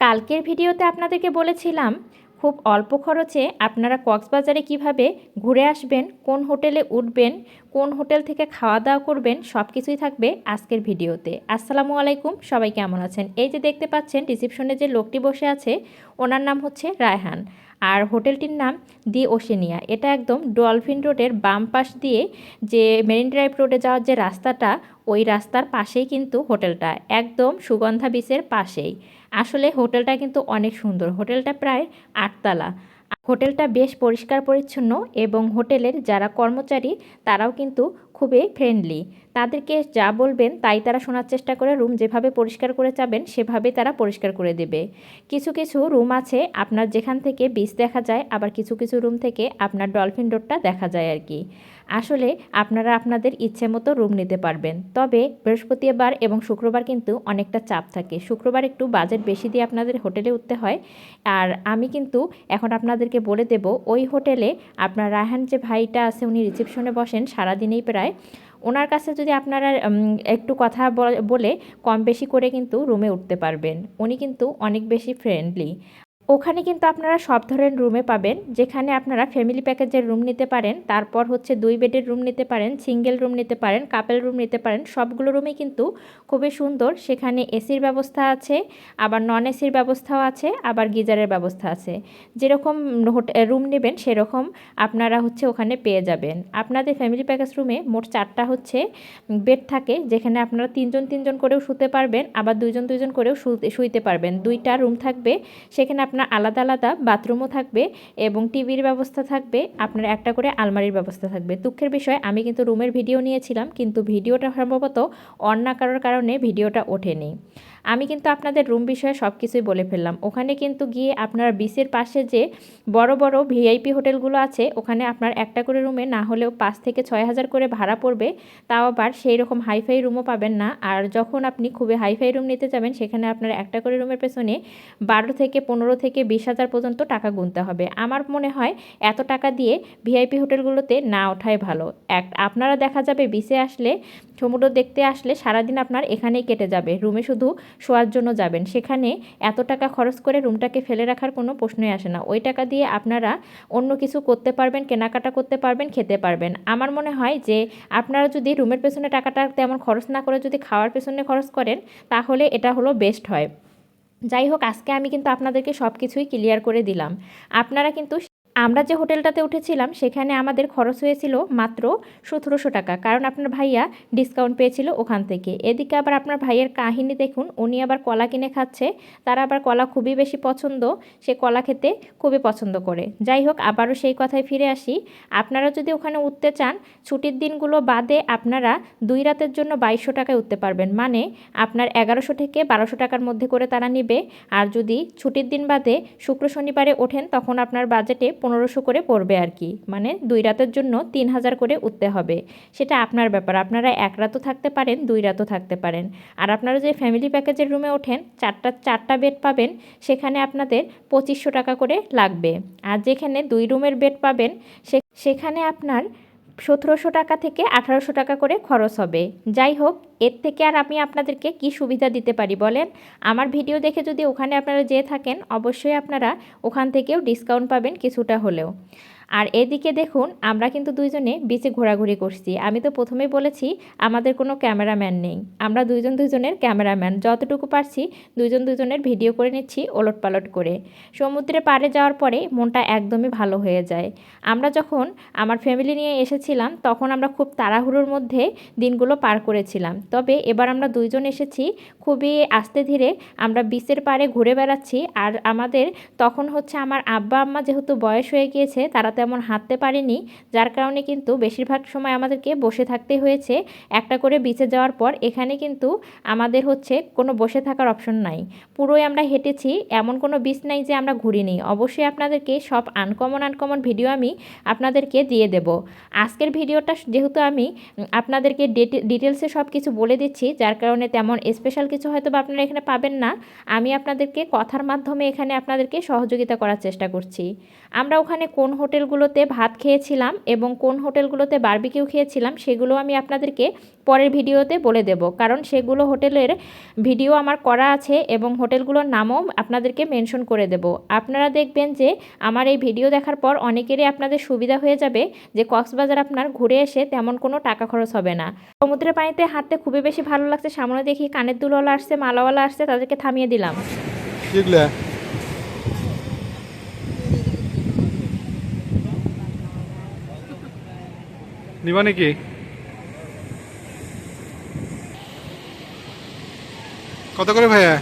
কালকের ভিডিওতে আপনাদেরকে বলেছিলাম, খুব অল্প খরচে আপনারা কক্সবাজারে কীভাবে ঘুরে আসবেন, কোন হোটেলে উঠবেন, কোন হোটেল থেকে খাওয়া দাওয়া করবেন সব কিছুই থাকবে আজকের ভিডিওতে। আসসালামু আলাইকুম, সবাই কেমন আছেন? এই যে দেখতে পাচ্ছেন, রিসিপশনে যে লোকটি বসে আছে, ওনার নাম হচ্ছে রায়হান। আর হোটেলটির নাম দি ওশেনিয়া। এটা একদম ডলফিন রোডের বাম পাশ দিয়ে যে মেরিন ড্রাইভ রোডে যাওয়ার যে রাস্তাটা, ওই রাস্তার পাশেই কিন্তু হোটেলটা। একদম সুগন্ধা বিচের পাশেই। আসলে হোটেলটা কিন্তু অনেক সুন্দর। হোটেলটা প্রায় আটতলা। হোটেলটা বেশ পরিষ্কার পরিচ্ছন্ন এবং হোটেলের যারা কর্মচারী, তারাও কিন্তু খুবই ফ্রেন্ডলি তাদেরকে যা বলবেন, তাই তারা শোনার চেষ্টা করে, রুম যেভাবে পরিষ্কার করে যাবেন সেভাবে তারা পরিষ্কার করে দেবে। কিছু কিছু রুম আছে, আপনার যেখান থেকে বিচ দেখা যায়, আবার কিছু কিছু রুম থেকে আপনার ডলফিন রোডটা দেখা যায় আর কি। আসলে আপনারা আপনাদের ইচ্ছে মতো রুম নিতে পারবেন। তবে বৃহস্পতিবার এবং শুক্রবার কিন্তু অনেকটা চাপ থাকে। শুক্রবার একটু বাজেট বেশি দিয়ে আপনাদের হোটেলে উঠতে হয়। আর আমি কিন্তু এখন আপনাদেরকে বলে দেব, ওই হোটেলে আপনার রায়হান যে ভাইটা আছে উনি রিসেপশনে বসেন সারাদিনেই প্রায়। ওনার কাছে যদি আপনারা একটু কথা বলে কম বেশি করে কিন্তু রুমে উঠতে পারবেন। উনি কিন্তু অনেক বেশি ফ্রেন্ডলি ওখানে কিন্তু আপনারা সব ধরনের রুমে পাবেন, যেখানে আপনারা ফ্যামিলি প্যাকেজের রুম নিতে পারেন, তারপর হচ্ছে দুই বেডের রুম নিতে পারেন সিঙ্গেল রুম নিতে পারেন কাপেল রুম নিতে পারেন, সবগুলো রুমই কিন্তু খুবই সুন্দর, সেখানে এসির ব্যবস্থা আছে, আবার নন এসির ব্যবস্থাও আছে, আবার গিজারের ব্যবস্থা আছে। যেরকম রুম নেবেন, সেরকম আপনারা হচ্ছে ওখানে পেয়ে যাবেন। আপনাদের ফ্যামিলি প্যাকেজ রুমে মোট চারটা হচ্ছে বেড থাকে, যেখানে আপনারা তিনজন তিনজন করেও শুতে পারবেন, আবার দুইজন দুইজন করেও শুইতে পারবেন। দুইটা রুম থাকবে, সেখানে আপনার আলাদা আলাদা বাথরুমও থাকবে এবং টিভির ব্যবস্থা থাকবে, আপনার একটা করে আলমারির ব্যবস্থা থাকবে। দুঃখের বিষয়, আমি কিন্তু রুমের ভিডিও নিয়েছিলাম, কিন্তু ভিডিওটা সম্ভবত অন্য কারোর কারণে ভিডিওটা ওঠেনি। আমি কিন্তু আপনাদের রুম বিষয়ে সব কিছুই বলে ফেললাম। ওখানে কিন্তু গিয়ে আপনার বিচের পাশে যে বড় বড় ভিআইপি হোটেলগুলো আছে, ওখানে আপনার একটা করে রুমে না হলেও পাঁচ থেকে ছয় হাজার করে ভাড়া পড়বে। তাও আবার সেই রকম হাইফাই রুমও পাবেন না। আর যখন আপনি খুবই হাইফাই রুম নিতে যাবেন, সেখানে আপনার একটা করে রুমের পেছনে বারো থেকে পনেরো থেকে বিশ হাজার পর্যন্ত টাকা গুনতে হবে। আমার মনে হয় এত টাকা দিয়ে ভিআইপি হোটেলগুলোতে না ওঠাই ভালো। এক, আপনারা দেখা যাবে বিচে আসলে, সমুদ্র দেখতে আসলে সারাদিন আপনার এখানেই কেটে যাবে। রুমে শুধু শোয়ার জন্য যাবেন। সেখানে এত টাকা খরচ করে রুমটাকে ফেলে রাখার কোনো প্রশ্নই আসে না। ওই টাকা দিয়ে আপনারা অন্য কিছু করতে পারবেন, কেনাকাটা করতে পারবেন, খেতে পারবেন। আমার মনে হয় যে আপনারা যদি রুমের পেছনে টাকাটা তেমন খরচ না করে যদি খাওয়ার পেছনে খরচ করেন, তাহলে এটা হলো বেস্ট হয়। যাই হোক, আজকে আমি কিন্তু আপনাদেরকে সব কিছুই ক্লিয়ার করে দিলাম। আপনারা কিন্তু আমরা যে হোটেলটাতে উঠেছিলাম, সেখানে আমাদের খরচ হয়েছিল মাত্র সতেরোশো টাকা। কারণ আপনার ভাইয়া ডিসকাউন্ট পেয়েছিল ওখান থেকে। এদিকে আবার আপনার ভাইয়ের কাহিনী দেখুন, উনি আবার কলা কিনে খাচ্ছে। তারা আবার কলা খুবই বেশি পছন্দ, সে কলা খেতে খুবই পছন্দ করে। যাই হোক, আবারও সেই কথায় ফিরে আসি। আপনারা যদি ওখানে উঠতে চান, ছুটির দিনগুলো বাদে আপনারা দুই রাতের জন্য বাইশশো টাকায় উঠতে পারবেন। মানে আপনার এগারোশো থেকে বারোশো টাকার মধ্যে করে তারা নিবে। আর যদি ছুটির দিন বাদে শুক্র শনিবারে ওঠেন, তখন আপনার বাজেটে পনেরোশো করে পড়বে আর কি। মানে দুই রাতের জন্য তিন হাজার করে উঠতে হবে। সেটা আপনার ব্যাপার। আপনারা এক রাতও থাকতে পারেন, দুই রাতও থাকতে পারেন। আর আপনারা যে ফ্যামিলি প্যাকেজের রুমে ওঠেন, চারটা চারটা বেড পাবেন, সেখানে আপনাদের পঁচিশশো টাকা করে লাগবে। আর যেখানে দুই রুমের বেড পাবেন সেখানে আপনার সতেরোশো টাকা থেকে আঠারোশো টাকা করে খরচ হবে। যাই হোক, এর থেকে আর আমি আপনাদেরকে কি সুবিধা দিতে পারি বলেন? আমার ভিডিও দেখে যদি ওখানে আপনারা যেয়ে থাকেন, অবশ্যই আপনারা ওখান থেকেও ডিসকাউন্ট পাবেন কিছুটা হলেও। আর এদিকে দেখুন, আমরা কিন্তু দুইজনে বিচে ঘোরাঘুরি করছি। আমি তো প্রথমেই বলেছি, আমাদের কোনো ক্যামেরাম্যান নেই। আমরা দুইজন দুইজনের ক্যামেরাম্যান। যতটুকু পারছি, দুইজন দুজনের ভিডিও করে নিচ্ছি ওলট পালট করে। সমুদ্রে পাড়ে যাওয়ার পরে মনটা একদমই ভালো হয়ে যায়। আমরা যখন আমার ফ্যামিলি নিয়ে এসেছিলাম, তখন আমরা খুব তাড়াহুড়োর মধ্যে দিনগুলো পার করেছিলাম। তবে এবার আমরা দুইজন এসেছি, খুবই আস্তে ধীরে আমরা বিচের পাড়ে ঘুরে বেড়াচ্ছি। আর আমাদের তখন হচ্ছে আমার আব্বা আম্মা যেহেতু বয়স হয়ে গিয়েছে, তারা তেমন হাঁটতে পারিনি, যার কারণে কিন্তু বেশিরভাগ সময় আমাদেরকে বসে থাকতে হয়েছে। একটা করে বিচে যাওয়ার পর এখানে কিন্তু আমাদের হচ্ছে কোনো বসে থাকার অপশন নাই। পুরোই আমরা হেঁটেছি, এমন কোনো বিচ নাই যে আমরা ঘুরিনি। অবশ্যই আপনাদেরকে সব আনকমন আনকমন ভিডিও আমি আপনাদেরকে দিয়ে দেব। আজকের ভিডিওটা যেহেতু আমি আপনাদেরকে ডিটেলসে সব কিছু বলে দিচ্ছি, যার কারণে তেমন স্পেশাল কিছু হয়তো বা আপনারা এখানে পাবেন না। আমি আপনাদেরকে কথার মাধ্যমে এখানে আপনাদেরকে সহযোগিতা করার চেষ্টা করছি। আমরা ওখানে কোন হোটেল হোটেলগুলোতে ভাত খেয়েছিলাম এবং কোন হোটেলগুলোতে বারবিকিউ খেয়েছিলাম সেগুলো আমি আপনাদেরকে পরের ভিডিওতে বলে দেব। কারণ সেগুলো হোটেলের ভিডিও আমার করা আছে এবং হোটেলগুলোর নামও আপনাদেরকে মেনশন করে দেব। আপনারা দেখবেন যে আমার এই ভিডিও দেখার পর অনেকেরই আপনাদের সুবিধা হয়ে যাবে যে কক্সবাজার আপনার ঘুরে এসে তেমন কোনো টাকা খরচ হবে না। সমুদ্রের পানিতে হাঁটতে খুবই বেশি ভালো লাগছে। সামনে দেখি কানের দুলওয়ালা আসছে, মালাওয়ালা আসছে, তাদেরকে থামিয়ে দিলাম। নিবা নাকি? কত করে ভাইয়া?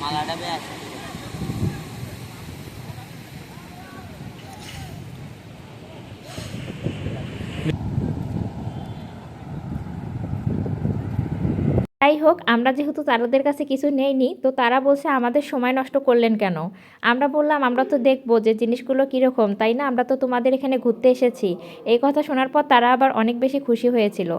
মালাটা যাই হোক, আমরা যেহেতু তারাদের কাছে কিছু নেইনি, তো তারা বলছে আমাদের সময় নষ্ট করলেন কেন? আমরা বললাম, আমরা তো দেখব যে জিনিসগুলো কীরকম, তাই না? আমরা তো তোমাদের এখানে ঘুরতে এসেছি। এই কথা শোনার পর তারা আবার অনেক বেশি খুশি হয়েছিল।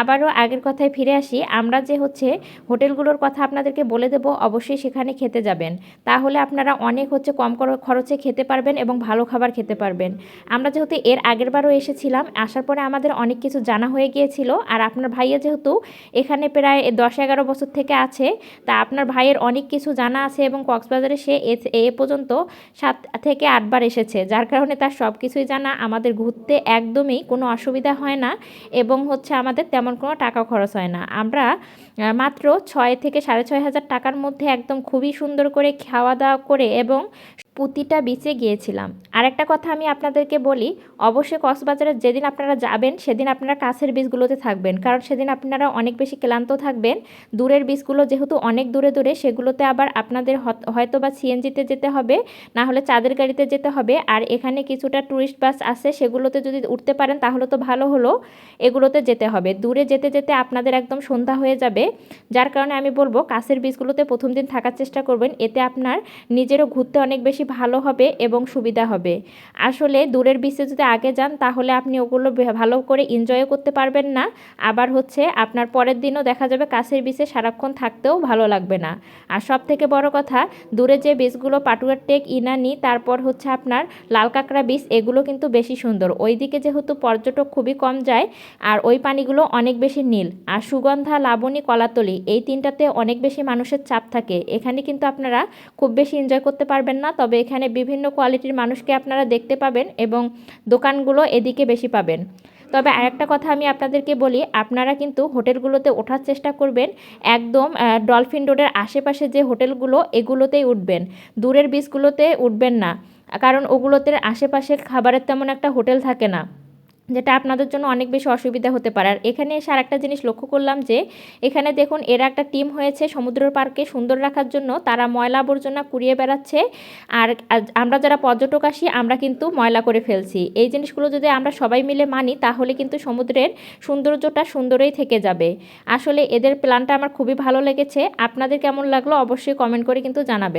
আবারও আগের কথায় ফিরে আসি, আমরা যে হচ্ছে হোটেলগুলোর কথা আপনাদেরকে বলে দেব, অবশ্যই সেখানে খেতে যাবেন। তাহলে আপনারা অনেক হচ্ছে কম খরচে খেতে পারবেন এবং ভালো খাবার খেতে পারবেন। আমরা যেহেতু এর আগের বারও এসেছিলাম, আসার পরে আমাদের অনেক কিছু জানা হয়ে গিয়েছিল, আর আপনার ভাইয়া যেহেতু এখানে প্রায় দশ এগারো বছর থেকে আছে। তা আপনার ভাইয়ের অনেক কিছু জানা আছে এবং কক্সবাজারে সে এ- পর্যন্ত সাত থেকে আটবার এসেছে। যার কারণে তার সব কিছুই জানা, আমাদের ঘুরতে একদমই কোনো অসুবিধা হয় না এবং হচ্ছে আমাদের তেমন কোনো টাকা খরচ হয় না। আমরা মাত্র ছয় থেকে সাড়ে ছয় হাজার টাকার মধ্যে একদম খুবই সুন্দর করে খাওয়া দাওয়া করে এবং প্রতিটা বিচে গিয়েছিলাম। আরেকটা কথা আমি আপনাদেরকে বলি, অবশ্যই কক্সবাজারে যেদিন আপনারা যাবেন, সেদিন আপনারা কাছের বীজগুলোতে থাকবেন। কারণ সেদিন আপনারা অনেক বেশি ক্লান্ত থাকবেন। দূরের বীজগুলো যেহেতু অনেক দূরে দূরে, সেগুলোতে আবার আপনাদের হয়তো বা সিএনজিতে যেতে হবে, না হলে চাঁদের গাড়িতে যেতে হবে। আর এখানে কিছুটা ট্যুরিস্ট বাস আছে, সেগুলোতে যদি উঠতে পারেন, তাহলে তো ভালো হলো, এগুলোতে যেতে হবে। দূরে যেতে যেতে আপনাদের একদম সন্ধ্যা হয়ে যাবে। যার কারণে আমি বলব, কাছের বীজগুলোতে প্রথম দিন থাকার চেষ্টা করবেন। এতে আপনার নিজেরও ঘুরতে অনেক বেশি ভালো হবে এবং সুবিধা হবে। আসলে দূরের বিচে যদি আগে যান, তাহলে আপনি ওগুলো ভালো করে এনজয়ও করতে পারবেন না। আবার হচ্ছে আপনার পরের দিনও দেখা যাবে কাছের বিচে সারাক্ষণ থাকতেও ভালো লাগবে না। আর সব থেকে বড় কথা, দূরে যে বীচগুলো পাটুয়ার টেক, ইনানি, তারপর হচ্ছে আপনার লাল কাঁকড়া বীচ এগুলো কিন্তু বেশি সুন্দর। ওইদিকে যেহেতু পর্যটক খুবই কম যায়, আর ওই পানিগুলো অনেক বেশি নীল। আর সুগন্ধা, লাবণী, কলাতলি, এই তিনটাতে অনেক বেশি মানুষের চাপ থাকে। এখানে কিন্তু আপনারা খুব বেশি এনজয় করতে পারবেন না, তবে এখানে বিভিন্ন কোয়ালিটির মানুষকে আপনারা দেখতে পাবেন এবং দোকানগুলো এদিকে বেশি পাবেন। তবে আরেকটা কথা আমি আপনাদেরকে বলি, আপনারা কিন্তু হোটেলগুলোতে ওঠার চেষ্টা করবেন। একদম ডলফিন রোডের আশেপাশে যে হোটেলগুলো, এগুলোতেই উঠবেন। দূরের বিচগুলোতে উঠবেন না। কারণ ওগুলোতে আশেপাশে খাবারের তেমন একটা হোটেল থাকে না। যেটা আপনাদের জন্য অনেক বেশি অসুবিধা হতে পারে। আর এখানে এসে আর একটা জিনিস লক্ষ্য করলাম যে, এখানে দেখুন, এরা একটা টিম হয়েছে সমুদ্র পার্কে সুন্দর রাখার জন্য। তারা ময়লা আবর্জনা কুড়িয়ে বেড়াচ্ছে। আর আমরা যারা পর্যটক আসি, আমরা কিন্তু ময়লা করে ফেলছি। এই জিনিসগুলো যদি আমরা সবাই মিলে মানি, তাহলে কিন্তু সমুদ্রের সৌন্দর্যটা সুন্দরই থেকে যাবে। আসলে এদের প্ল্যানটা আমার খুবই ভালো লেগেছে। আপনাদের কেমন লাগল অবশ্যই কমেন্ট করে কিন্তু জানাবেন।